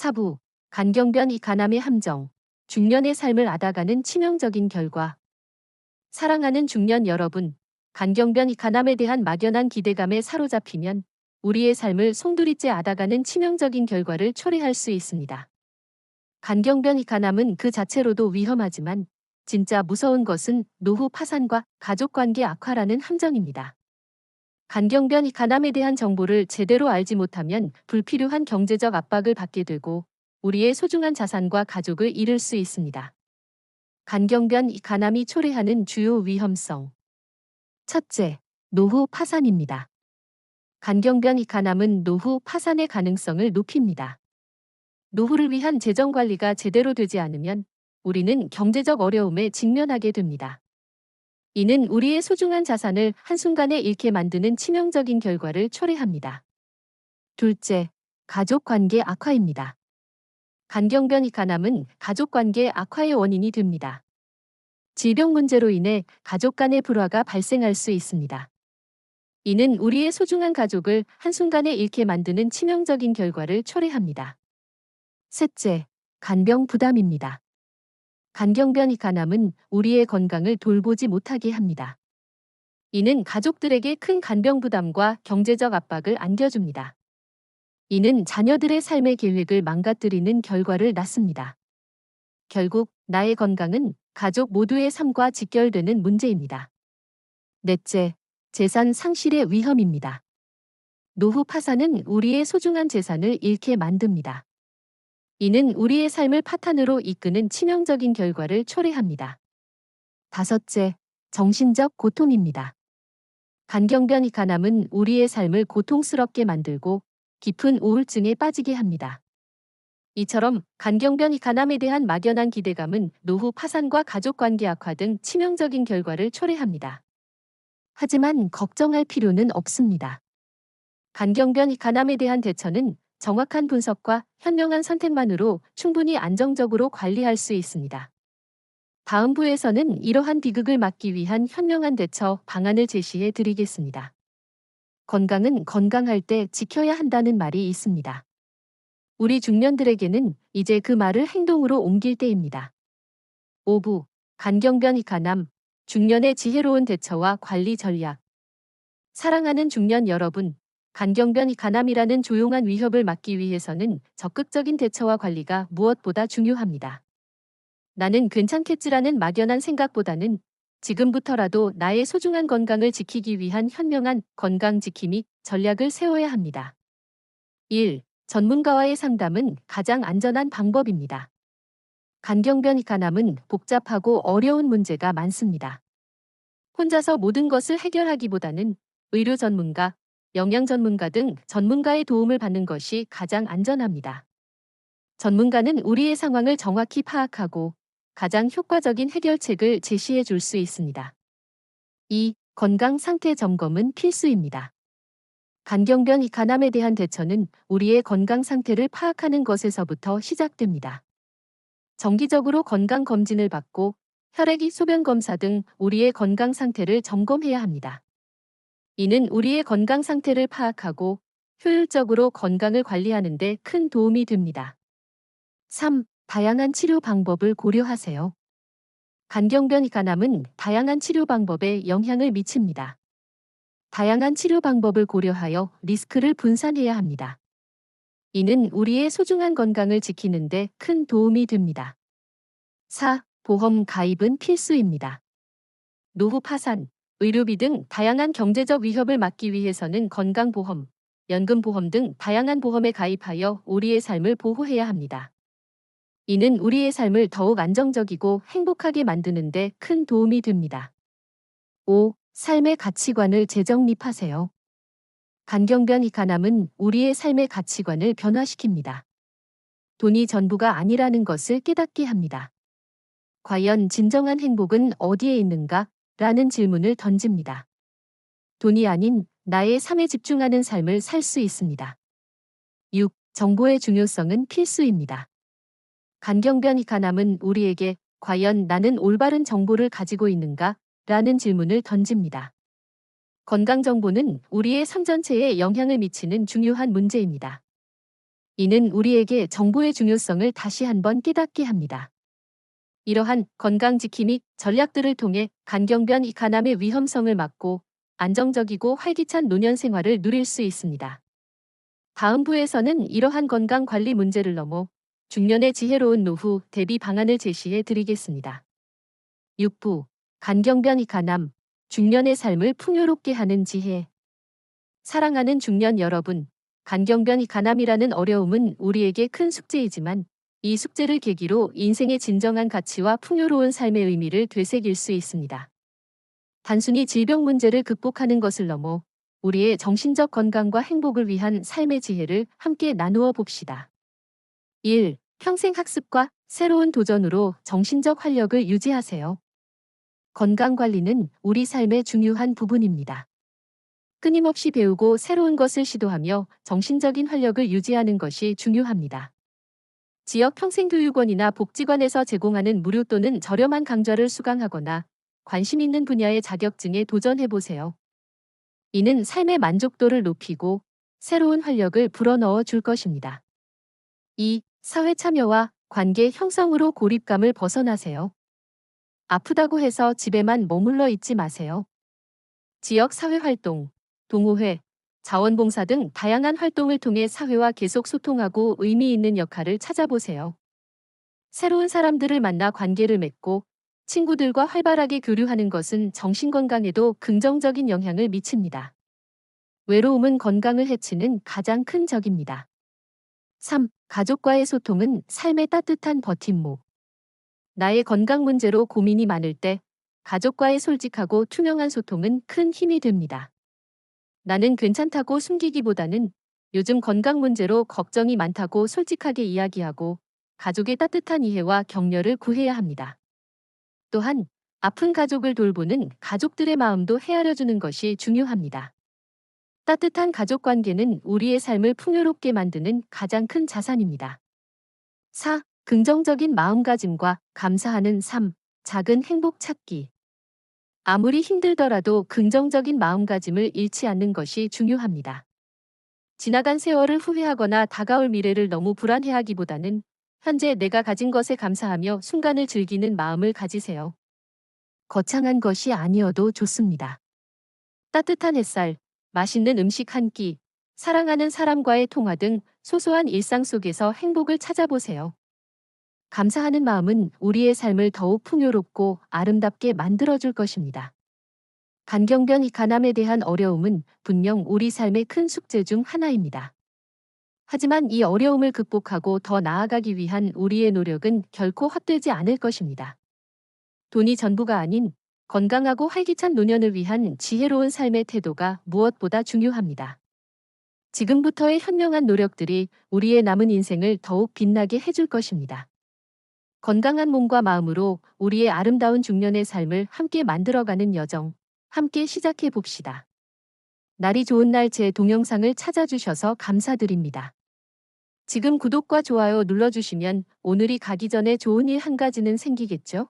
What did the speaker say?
사부, 간경변 이 간암의 함정, 중년의 삶을 앗아가는 치명적인 결과. 사랑하는 중년 여러분, 간경변 이 간암에 대한 막연한 기대감에 사로잡히면 우리의 삶을 송두리째 앗아가는 치명적인 결과를 초래할 수 있습니다. 간경변 이 간암은 그 자체로도 위험하지만 진짜 무서운 것은 노후 파산과 가족관계 악화라는 함정입니다. 간경변 이 간암에 대한 정보를 제대로 알지 못하면 불필요한 경제적 압박을 받게 되고 우리의 소중한 자산과 가족을 잃을 수 있습니다. 간경변 이 간암이 초래하는 주요 위험성. 첫째, 노후 파산입니다. 간경변 이 간암은 노후 파산의 가능성을 높입니다. 노후를 위한 재정 관리가 제대로 되지 않으면 우리는 경제적 어려움에 직면하게 됩니다. 이는 우리의 소중한 자산을 한순간에 잃게 만드는 치명적인 결과를 초래합니다. 둘째, 가족 관계 악화입니다. 간경변 이 간암은 가족 관계 악화의 원인이 됩니다. 질병 문제로 인해 가족 간의 불화가 발생할 수 있습니다. 이는 우리의 소중한 가족을 한순간에 잃게 만드는 치명적인 결과를 초래합니다. 셋째, 간병 부담입니다. 간경변 이 간암은 우리의 건강을 돌보지 못하게 합니다. 이는 가족들에게 큰 간병 부담과 경제적 압박을 안겨줍니다. 이는 자녀들의 삶의 계획을 망가뜨리는 결과를 낳습니다. 결국 나의 건강은 가족 모두의 삶과 직결되는 문제입니다. 넷째, 재산 상실의 위험입니다. 노후 파산은 우리의 소중한 재산을 잃게 만듭니다. 이는 우리의 삶을 파탄으로 이끄는 치명적인 결과를 초래합니다. 다섯째, 정신적 고통입니다. 간경변 이 간암은 우리의 삶을 고통스럽게 만들고 깊은 우울증에 빠지게 합니다. 이처럼 간경변 이 간암에 대한 막연한 기대감은 노후 파산과 가족관계 악화 등 치명적인 결과를 초래합니다. 하지만 걱정할 필요는 없습니다. 간경변 이 간암에 대한 대처는 정확한 분석과 현명한 선택만으로 충분히 안정적으로 관리할 수 있습니다. 다음 부에서는 이러한 비극을 막기 위한 현명한 대처 방안을 제시해 드리겠습니다. 건강은 건강할 때 지켜야 한다는 말이 있습니다. 우리 중년들에게는 이제 그 말을 행동으로 옮길 때입니다. 5부 간경변 이간암 중년의 지혜로운 대처와 관리 전략 사랑하는 중년 여러분 간경변 간암이라는 조용한 위협을 막기 위해서는 적극적인 대처와 관리가 무엇보다 중요합니다. 나는 괜찮겠지라는 막연한 생각보다는 지금부터라도 나의 소중한 건강을 지키기 위한 현명한 건강 지킴이 전략을 세워야 합니다. 1. 전문가와의 상담은 가장 안전한 방법입니다. 간경변 간암은 복잡하고 어려운 문제가 많습니다. 혼자서 모든 것을 해결하기보다는 의료 전문가, 영양 전문가 등 전문가의 도움을 받는 것이 가장 안전합니다. 전문가는 우리의 상황을 정확히 파악하고 가장 효과적인 해결책을 제시해 줄 수 있습니다. 2. 건강 상태 점검은 필수입니다. 간경변 이 간암에 대한 대처는 우리의 건강 상태를 파악하는 것에서부터 시작됩니다. 정기적으로 건강 검진을 받고 혈액이 소변 검사 등 우리의 건강 상태를 점검해야 합니다. 이는 우리의 건강 상태를 파악하고 효율적으로 건강을 관리하는 데 큰 도움이 됩니다. 3. 다양한 치료 방법을 고려하세요. 간경변 간암은 다양한 치료 방법에 영향을 미칩니다. 다양한 치료 방법을 고려하여 리스크를 분산해야 합니다. 이는 우리의 소중한 건강을 지키는 데 큰 도움이 됩니다. 4. 보험 가입은 필수입니다. 노후 파산, 의료비 등 다양한 경제적 위협을 막기 위해서는 건강보험, 연금보험 등 다양한 보험에 가입하여 우리의 삶을 보호해야 합니다. 이는 우리의 삶을 더욱 안정적이고 행복하게 만드는 데 큰 도움이 됩니다. 5. 삶의 가치관을 재정립하세요. 간경변 이 간암은 우리의 삶의 가치관을 변화시킵니다. 돈이 전부가 아니라는 것을 깨닫게 합니다. 과연 진정한 행복은 어디에 있는가? 라는 질문을 던집니다. 돈이 아닌 나의 삶에 집중하는 삶을 살 수 있습니다. 6. 정보의 중요성은 필수입니다. 간경변 이 간암은 우리에게 과연 나는 올바른 정보를 가지고 있는가? 라는 질문을 던집니다. 건강 정보는 우리의 삶 전체에 영향을 미치는 중요한 문제입니다. 이는 우리에게 정보의 중요성을 다시 한번 깨닫게 합니다. 이러한 건강 지킴 및 전략들을 통해 간경변 이간암의 위험성을 막고 안정적이고 활기찬 노년 생활을 누릴 수 있습니다. 다음 부에서는 이러한 건강 관리 문제를 넘어 중년의 지혜로운 노후 대비 방안을 제시해 드리겠습니다. 6부 간경변 이간암 중년의 삶을 풍요롭게 하는 지혜 사랑하는 중년 여러분, 간경변 이간암이라는 어려움은 우리에게 큰 숙제이지만 이 숙제를 계기로 인생의 진정한 가치와 풍요로운 삶의 의미를 되새길 수 있습니다. 단순히 질병 문제를 극복하는 것을 넘어 우리의 정신적 건강과 행복을 위한 삶의 지혜를 함께 나누어 봅시다. 1. 평생 학습과 새로운 도전으로 정신적 활력을 유지하세요. 건강 관리는 우리 삶의 중요한 부분입니다. 끊임없이 배우고 새로운 것을 시도하며 정신적인 활력을 유지하는 것이 중요합니다. 지역 평생교육원이나 복지관에서 제공하는 무료 또는 저렴한 강좌를 수강하거나 관심 있는 분야의 자격증에 도전해보세요. 이는 삶의 만족도를 높이고 새로운 활력을 불어넣어 줄 것입니다. 2. 사회 참여와 관계 형성으로 고립감을 벗어나세요. 아프다고 해서 집에만 머물러 있지 마세요. 지역 사회 활동, 동호회, 자원봉사 등 다양한 활동을 통해 사회와 계속 소통하고 의미 있는 역할을 찾아보세요. 새로운 사람들을 만나 관계를 맺고 친구들과 활발하게 교류하는 것은 정신건강에도 긍정적인 영향을 미칩니다. 외로움은 건강을 해치는 가장 큰 적입니다. 3. 가족과의 소통은 삶의 따뜻한 버팀목. 나의 건강 문제로 고민이 많을 때 가족과의 솔직하고 투명한 소통은 큰 힘이 됩니다. 나는 괜찮다고 숨기기보다는 요즘 건강 문제로 걱정이 많다고 솔직하게 이야기하고 가족의 따뜻한 이해와 격려를 구해야 합니다. 또한 아픈 가족을 돌보는 가족들의 마음도 헤아려 주는 것이 중요합니다. 따뜻한 가족 관계는 우리의 삶을 풍요롭게 만드는 가장 큰 자산입니다. 4. 긍정적인 마음가짐과 감사하는 삶, 작은 행복 찾기. 아무리 힘들더라도 긍정적인 마음가짐을 잃지 않는 것이 중요합니다. 지나간 세월을 후회하거나 다가올 미래를 너무 불안해하기보다는 현재 내가 가진 것에 감사하며 순간을 즐기는 마음을 가지세요. 거창한 것이 아니어도 좋습니다. 따뜻한 햇살, 맛있는 음식 한 끼, 사랑하는 사람과의 통화 등 소소한 일상 속에서 행복을 찾아보세요. 감사하는 마음은 우리의 삶을 더욱 풍요롭고 아름답게 만들어줄 것입니다. 간경변 이간암에 대한 어려움은 분명 우리 삶의 큰 숙제 중 하나입니다. 하지만 이 어려움을 극복하고 더 나아가기 위한 우리의 노력은 결코 헛되지 않을 것입니다. 돈이 전부가 아닌 건강하고 활기찬 노년을 위한 지혜로운 삶의 태도가 무엇보다 중요합니다. 지금부터의 현명한 노력들이 우리의 남은 인생을 더욱 빛나게 해줄 것입니다. 건강한 몸과 마음으로 우리의 아름다운 중년의 삶을 함께 만들어가는 여정, 함께 시작해 봅시다. 날이 좋은 날 제 동영상을 찾아주셔서 감사드립니다. 지금 구독과 좋아요 눌러주시면 오늘이 가기 전에 좋은 일 한 가지는 생기겠죠?